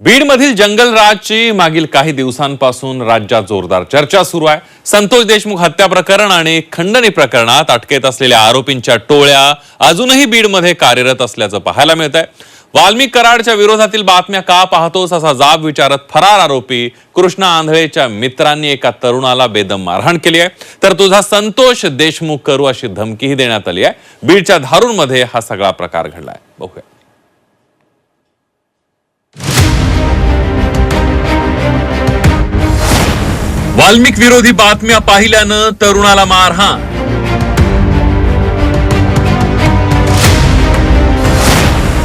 बीडमधील जंगलराजची मागील काही दिवसांपासून राज्यात जोरदार चर्चा सुरू आहे. संतोष देशमुख हत्या प्रकरण आणि खंडणी प्रकरणात अटकेत असलेल्या आरोपींच्या टोळ्या अजूनही बीडमध्ये कार्यरत असल्याचं पाहायला मिळत आहे वाल्मिक कराडच्या विरोधातील बातम्या का पाहतोस असा जाब विचारत फरार आरोपी कृष्णा आंधळेच्या मित्रांनी एका तरुणाला बेदम मारहाण केली आहे. तर तुझा संतोष देशमुख करू अशी धमकीही देण्यात आली आहे. बीडच्या धारूरमध्ये हा सगळा प्रकार घडलाय. बघूया. वाल्मिक विरोधी बातम्या पाहिल्यानं तरुणाला मारहाण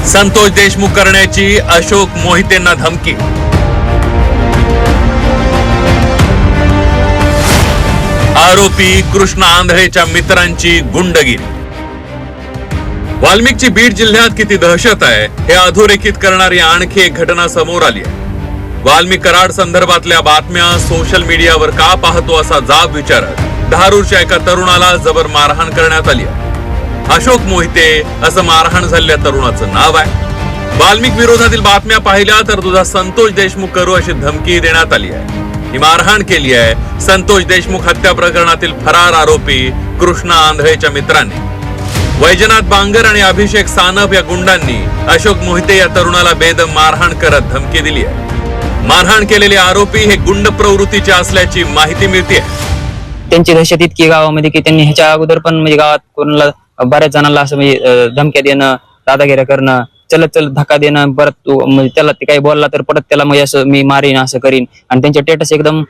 संतोष देशमुख करण्याची अशोक मोहितेंना धमकी. आरोपी कृष्ण आंधळेच्या मित्रांची गुंडगिरी. वाल्मिकची बीड जिल्ह्यात किती दहशत आहे हे अधोरेखित करणारी आणखी एक घटना समोर आली आहे. वाल्मिक कराड संदर्भातल्या बातम्या सोशल मीडियावर का पाहतो असा जाब विचारत धारूरच्या एका तरुणाला जबर मारहाण करण्यात आली आहे. अशोक मोहिते असं मारहाण झालेल्या तरुणाचं नाव आहे. वाल्मिक विरोधातील बातम्या पाहिल्या तर तुझा संतोष देशमुख करू अशी धमकी देण्यात आली आहे. ही मारहाण केली आहे. संतोष देशमुख हत्या प्रकरणातील फरार आरोपी कृष्णा आंधळेच्या मित्रांनी. वैजनाथ बांगर आणि अभिषेक सानप या गुंडांनी अशोक मोहिते या तरुणाला बेदम मारहाण करत धमकी दिली आहे. मारहाण केलेले आरोपी हे गुंड प्रवृत्तीचे असल्याची माहिती मिळते. त्यांची दहशत इतकी गावामध्ये की त्यांनी ह्याच्या अगोदर पण म्हणजे गावात कोणाला बऱ्याच जणांना असं म्हणजे धमक्या देणं दादागिऱ्या करणं चलत चलत धक्का देणं परत म्हणजे त्याला ते काही बोलला तर परत त्याला म्हणजे असं मी मारीन असं करीन. आणि त्यांचे टेटस एकदम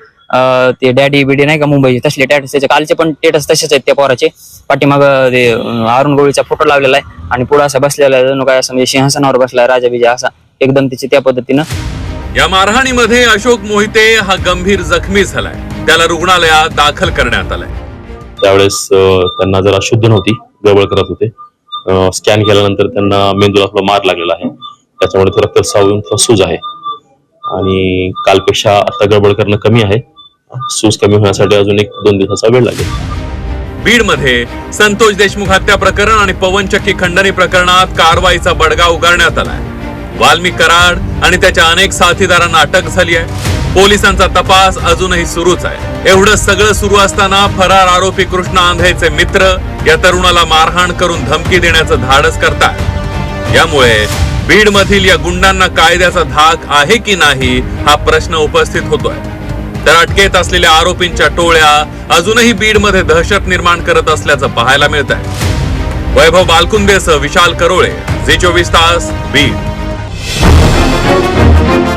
ते डॅडी बिडी नाही का मुंबईचे तसले टेटस त्याचे कालचे पण टेटस तसेच आहेत त्या पोराचे. पाठीमाग ते अरुण गोळीचा फोटो लावलेला आहे आणि पुढं असा बसलेला आहे जणू काय असं म्हणजे सिंहासनावर बसला राजा बिजा असा एकदम तिचे त्या पद्धतीनं. या मारहाणीमध्ये अशोक मोहिते हा गंभीर जखमी झालाय. त्याला रुग्णालयात दाखल करण्यात आलाय. त्यावेळेस त्यांना जरा शुद्ध नव्हती गळबळ करत होते. स्कॅन केल्यानंतर त्यांना मेंदूला थोडा मार लागलेला आहे. त्याच्यामुळे तो रक्तस्राव थोडा सूज आहे. आणि कालपेक्षा आता गडबड करणं कमी आहे. सूज कमी होण्यासाठी अजून एक दोन दिवसाचा वेळ लागेल. बीडमध्ये संतोष देशमुख हत्या प्रकरण आणि पवनचक्की खंडणी प्रकरणात कारवाईचा बडगा उगारण्यात आलाय. वाल्मिक कराड आणि त्याच्या अनेक साथीदारांना अटक झाली आहे. पोलिसांचा तपास अजूनही सुरूच आहे. एवढं सगळं सुरू असताना फरार आरोपी कृष्ण आंधळेचे मित्र या तरुणाला मारहाण करून धमकी देण्याचं धाडस करतात यामुळे बीड मधील या गुंडांना कायद्याचा धाक आहे की नाही हा प्रश्न उपस्थित होतोय. तर अटकेत असलेल्या आरोपींच्या टोळ्या अजूनही बीडमध्ये दहशत निर्माण करत असल्याचं पाहायला मिळत आहे वैभव बालकुंदेसह विशाल करोळे झी चोवीस तास बीड. Thank you.